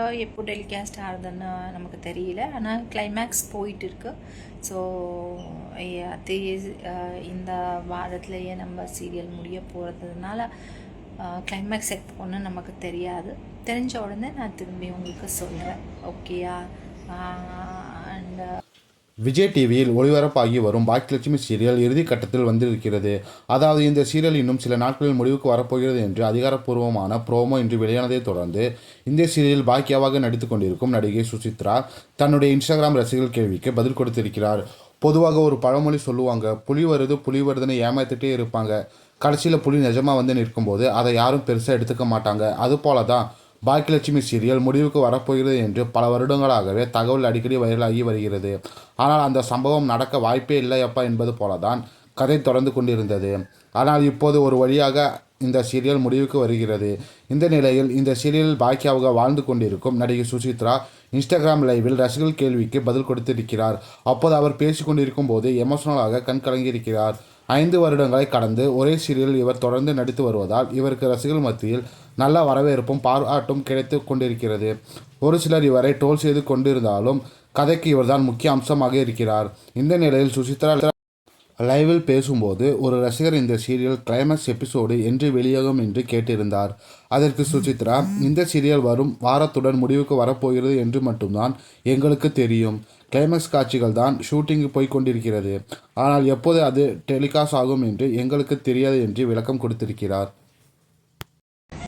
எப்போ டெலிகாஸ்ட் ஆகுதுன்னு நமக்கு தெரியல. ஆனால் கிளைமேக்ஸ் போயிட்டு இருக்கு ஸோ அதே இந்த வாரத்திலேயே நம்ம சீரியல் முடிய போகிறதுனால கிளைமேக்ஸ் எப்போன்னு நமக்கு தெரியாது. தெரிஞ்ச உடனே நான் திரும்பி உங்களுக்கு சொல்கிறேன் ஓகேயா விஜய் டிவியில் ஒளிபரப்பாகி வரும் பாக்கியலட்சுமி சீரியல் இறுதி கட்டத்தில் வந்திருக்கிறது. அதாவது இந்த சீரியல் இன்னும் சில நாட்களில் முடிவுக்கு வரப்போகிறது என்று அதிகாரப்பூர்வமான ப்ரோமோ இன்று வெளியானதை தொடர்ந்து இந்த சீரியலில் பாக்கியாவாக நடித்து கொண்டிருக்கும் நடிகை சுசித்ரா தன்னுடைய இன்ஸ்டாகிராம் ரசிகர்கள் கேள்விக்கு பதில் கொடுத்திருக்கிறார். பொதுவாக ஒரு பழமொழி சொல்லுவாங்க புலி வருது புலி வருதுன்னு ஏமாத்திட்டே இருப்பாங்க. கடைசியில் புலி நிஜமாக வந்து நிற்கும்போது அதை யாரும் பெருசாக எடுத்துக்க மாட்டாங்க. அதுபோல தான் பாக்கியலட்சுமி சீரியல் முடிவுக்கு வரப்போகிறது என்று பல வருடங்களாகவே தகவல் அடிக்கடி வைரலாகி வருகிறது. ஆனால் அந்த சம்பவம் நடக்க வாய்ப்பே இல்லையப்பா என்பது போலதான் கதை தொடர்ந்து கொண்டிருந்தது. ஆனால் இப்போது ஒரு வழியாக இந்த சீரியல் முடிவுக்கு வருகிறது. இந்த நிலையில் இந்த சீரியலில் பாக்கியாவாக வாழ்ந்து கொண்டிருக்கும் நடிகை சுசித்ரா இன்ஸ்டாகிராம் லைவில் ரசிகர்கள் கேள்விக்கு பதில் கொடுத்திருக்கிறார். அப்போது அவர் பேசிக்கொண்டிருக்கும் போது எமோஷனலாக கண் கலங்கியிருக்கிறார். ஐந்து வருடங்களை கடந்து ஒரே சீரியலில் இவர் தொடர்ந்து நடித்து வருவதால் இவருக்கு ரசிகர்கள் மத்தியில் நல்ல வரவேற்பும் பாராட்டும் கிடைத்து கொண்டிருக்கிறது. ஒரு சிலர் இவரை டோல் செய்து கொண்டிருந்தாலும் கதைக்கு இவர்தான் முக்கிய அம்சமாக இருக்கிறார். இந்த நிலையில் சுசித்ரா லைவில் பேசும்போது ஒரு ரசிகர் இந்த சீரியல் கிளைமேக்ஸ் எபிசோடு என்று வெளியாகும் என்று கேட்டிருந்தார். அதற்கு சுசித்ரா இந்த சீரியல் வரும் வாரத்துடன் முடிவுக்கு வரப்போகிறது என்று மட்டும்தான் எங்களுக்கு தெரியும். கிளைமேக்ஸ் காட்சிகள் தான் ஷூட்டிங் போய் கொண்டிருக்கிறது. ஆனால் எப்போது அது டெலிகாஸ்ட் ஆகும் என்று எங்களுக்கு தெரியாது என்று விளக்கம் கொடுத்திருக்கிறார்.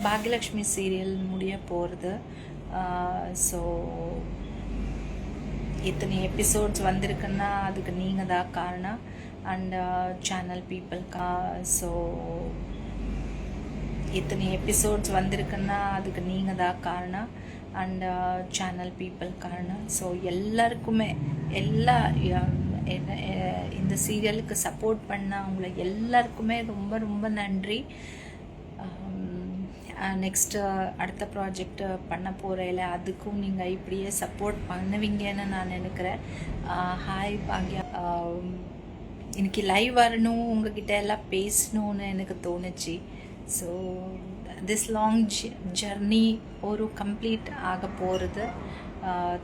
பாக்யலக்ஷ்மி சீரியல் முடிய போகிறது ஸோ இத்தனை எபிசோட்ஸ் வந்திருக்குன்னா அதுக்கு நீங்கள் தான் காரணம் அண்ட் சேனல் பீப்புளுக்கா ஸோ இத்தனை எபிசோட்ஸ் வந்திருக்குன்னா அதுக்கு நீங்கள் தான் காரணம். அண்ட் சேனல் பீப்புள் காரணம். ஸோ எல்லாருக்குமே எல்லா என்ன- இந்த சீரியலுக்கு சப்போர்ட் பண்ண அவங்கள எல்லாருக்குமே ரொம்ப ரொம்ப நன்றி. Um, uh, நெக்ஸ்ட்டு uh, அடுத்த ப்ராஜெக்ட் uh, பண்ண போகிறேல அதுக்கும் நீங்கள் இப்படியே சப்போர்ட் பண்ணுவீங்கன்னு நான் நினைக்கிறேன். ஹாய் பாக்யா. Um, இன்னைக்கு லைவ் வரணும் உங்ககிட்ட எல்லாம் பேசணும்னு எனக்கு தோணுச்சு. ஸோ திஸ் லாங் ஜர்னி ஒரு கம்ப்ளீட் ஆக போகிறது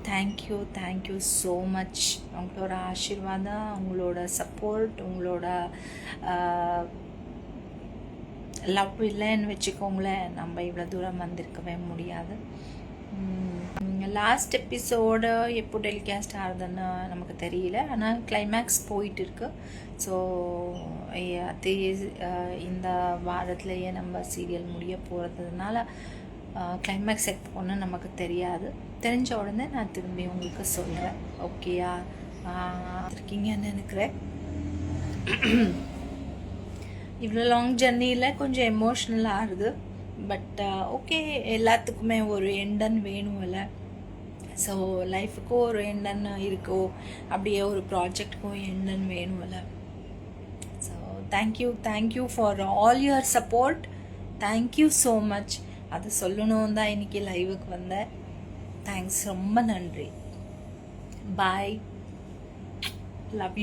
தேங்க்யூ தேங்க்யூ ஸோ மச் உங்களோட ஆசீர்வாதம் உங்களோட சப்போர்ட் உங்களோட லவ் இல்லைன்னு வச்சுக்கோங்களேன் நம்ம இவ்வளோ தூரம் வந்திருக்கவே முடியாது. லாஸ்ட் எபிசோடு எப்போ டெலிகாஸ்ட் ஆகுதுன்னு நமக்கு தெரியல. ஆனால் கிளைமேக்ஸ் போயிட்டு இருக்கு. ஸோ அது இந்த வாரத்துலேயே நம்ம சீரியல் முடிய போகிறதுனால கிளைமேக்ஸ் எப்போன்னு நமக்கு தெரியாது. தெரிஞ்ச உடனே நான் திரும்பி உங்களுக்கு சொல்கிறேன் ஓகேயா இருக்கீங்கன்னு நினைக்கிறேன். இவ்வளோ லாங் ஜர்னியில் கொஞ்சம் எமோஷ்னலாக ஆகுது. பட் ஓகே uh, எல்லாத்துக்குமே ஒரு எண்டன் வேணும்ல. ஸோ லைஃபுக்கும் ஒரு எண்டன் இருக்கோ அப்படியே ஒரு ப்ராஜெக்ட்டுக்கும் எண்டன் வேணும்ல. So thank you thank you for all your support thank you so much அது சொல்லணும் தான் இன்னைக்கு லைவுக்கு வந்தேன். தேங்க்ஸ் ரொம்ப நன்றி. Bye love you